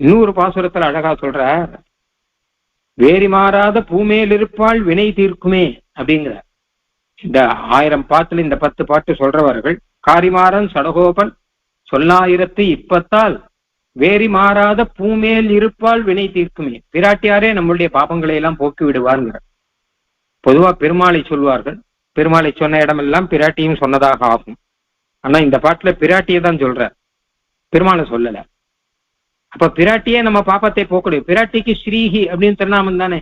இன்னொரு பாசுரத்துல அழகா சொல்ற வேறி மாறாத பூமேல் இருப்பால் வினை தீர்க்குமே அப்படிங்கிற இந்த ஆயிரம் பாட்டுல இந்த பத்து பாட்டு சொல்றவர்கள் காரிமாறன் சடகோபன் சொல்லாயிரத்து இப்பத்தால் வேறி மாறாத பூமேல் இருப்பால் வினை தீர்க்குமே பிராட்டியாரே நம்மளுடைய பாபங்களை எல்லாம் போக்கி விடுவாருங்கிற. பொதுவா பெருமாளை சொல்வார்கள். பெருமாளை சொன்ன இடமெல்லாம் பிராட்டியும் சொன்னதாக ஆகும். ஆனா இந்த பாட்டுல பிராட்டியை தான் சொல்ற பெருமாளை சொல்லலை. அப்ப பிராட்டியே நம்ம பாப்பத்தை போக்கடி. பிராட்டிக்கு ஸ்ரீஹி அப்படின்னு திருநாமம் தானே?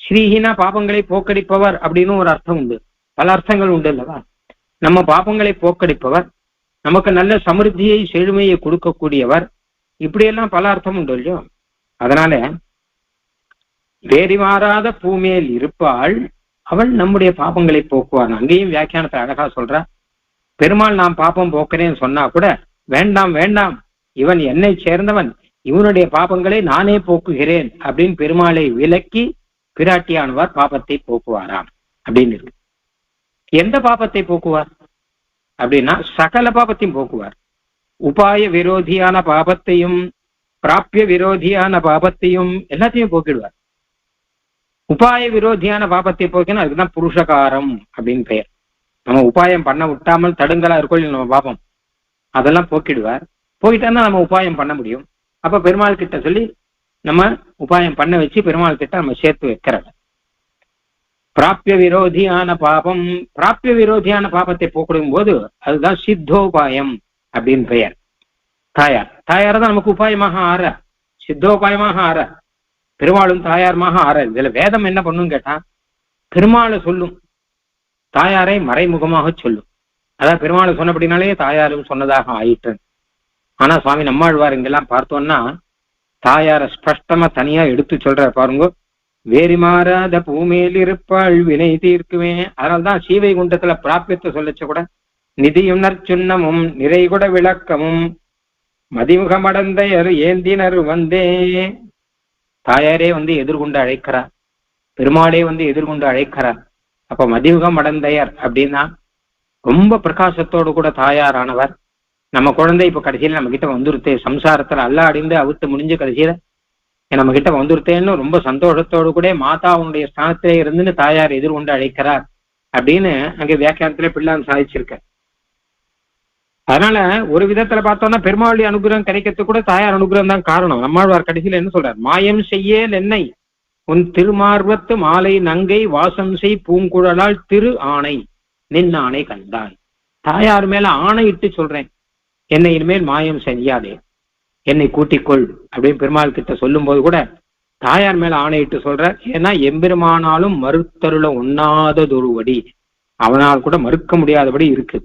ஸ்ரீஹினா பாபங்களை போக்கடிப்பவர் அப்படின்னு ஒரு அர்த்தம் உண்டு. பல அர்த்தங்கள் உண்டு அல்லவா? நம்ம பாபங்களை போக்கடிப்பவர் நமக்கு நல்ல சமிருத்தியை செழுமையை கொடுக்கக்கூடியவர். இப்படியெல்லாம் பல அர்த்தம் உண்டு இல்லையோ? அதனால வேறி மாறாத பூமியில் இருப்பாள் அவள் நம்முடைய பாபங்களை போக்குவார் அங்கேயும் வியாக்கியானத்தை அழகா சொல்றா. பெருமாள் நாம் பாப்பம் போக்குறேன்னு சொன்னா கூட வேண்டாம் வேண்டாம். இவன் என்னை சேர்ந்தவன். இவனுடைய பாபங்களை நானே போக்குகிறேன் அப்படின்னு பெருமாளை விலக்கி பிராட்டியானவர் பாபத்தை போக்குவாராம் அப்படின்னு இருக்கு. எந்த பாபத்தை போக்குவார்? அப்படின்னா சகல பாபத்தையும் போக்குவார். உபாய விரோதியான பாபத்தையும் பிராப்பிய விரோதியான பாபத்தையும் எல்லாத்தையும் போக்கிடுவார். உபாய விரோதியான பாபத்தை போக்கினா அதுக்குதான் புருஷகாரம் அப்படின்னு பெயர். நம்ம உபாயம் பண்ண விட்டாமல் தடுங்கலா இருக்கோம் நம்ம பாபம். அதெல்லாம் போக்கிடுவார். போயிட்டா நம்ம உபாயம் பண்ண முடியும். அப்ப பெருமாள் கிட்ட சொல்லி நம்ம உபாயம் பண்ண வச்சு பெருமாள் கிட்ட நம்ம சேர்த்து வைக்கிறது. பிராப்பிய விரோதியான பாபம் பிராப்பிய விரோதியான பாபத்தை போக்கிடும் போது அதுதான் சித்தோபாயம் அப்படின்னு பெயர். தாயார். தாயார் தான் நமக்கு உபாயமாக ஆற. சித்தோபாயமாக ஆற. பெருமாளும் தாயாருமாக ஆற. இதுல வேதம் என்ன பண்ணும் கேட்டா பெருமாளை சொல்லும். தாயாரை மறைமுகமாக சொல்லும். அதான் பெருமாளை சொன்னபடினாலே தாயாரும் சொன்னதாக ஆயிற்று. ஆனா சுவாமி நம்மாழ்வார் இங்கெல்லாம் பார்த்தோம்னா தாயார ஸ்பஷ்டமா தனியா எடுத்து சொல்ற பாருங்க. வேறு மாறாத பூமியில் இருப்பாள் வினை தீர்க்குவேன். அதனால்தான் சீவை குண்டத்துல பிராபியத்தை சொல்லச்ச கூட. நிதியுணர் சுண்ணமும் நிறைகுட விளக்கமும் மதிமுகமடந்தையர் ஏந்தினர் வந்தே. தாயாரே வந்து எதிர்கொண்டு அழைக்கிறார் பெருமாளே வந்து எதிர்கொண்டு அழைக்கிறார் அப்ப மதிமுகம் அடந்தையர் அப்படின்னா ரொம்ப பிரகாசத்தோடு கூட தாயாரானவர். நம்ம குழந்தை இப்ப கடைசியில நம்ம கிட்ட வந்துருத்தே சம்சாரத்துல அல்ல அடிந்து அவுத்து முடிஞ்சு கடைசியில நம்ம கிட்ட வந்துருத்தேன்னு ரொம்ப சந்தோஷத்தோடு கூட மாதாவுடைய ஸ்தானத்திலே இருந்துன்னு தாயார் எதிர்கொண்டு அழைக்கிறார் அப்படின்னு அங்க வியாக்கியானத்திலே பிள்ளான் சாதிச்சிருக்க அதனால ஒரு விதத்துல பார்த்தோம்னா பெருமாளுடைய அனுகிரகம் கிடைக்கிறதுக்கு கூட தாயார் அனுகிரகம் தான் காரணம். நம்மாழ்வார் கடைசியில என்ன சொல்றார்? மாயம் செய்ய என்னை உன் திருமார்வத்து மாலை நங்கை வாசம் செய் பூங்குழலால் திரு ஆணை நின் ஆணை கண்டான் தாயார் மேல இட்டு சொல்றேன். என்னை இனிமேல் மாயம் செய்யாதே. என்னை கூட்டிக்கொள் அப்படின்னு பெருமாள் கிட்ட சொல்லும் போது கூட தாயார் மேல ஆணையிட்டு சொல்ற ஏன்னா எம்பெருமானாலும் மறுத்தருள உண்ணாததொருவடி. அவனால் கூட மறுக்க முடியாதபடி இருக்கு.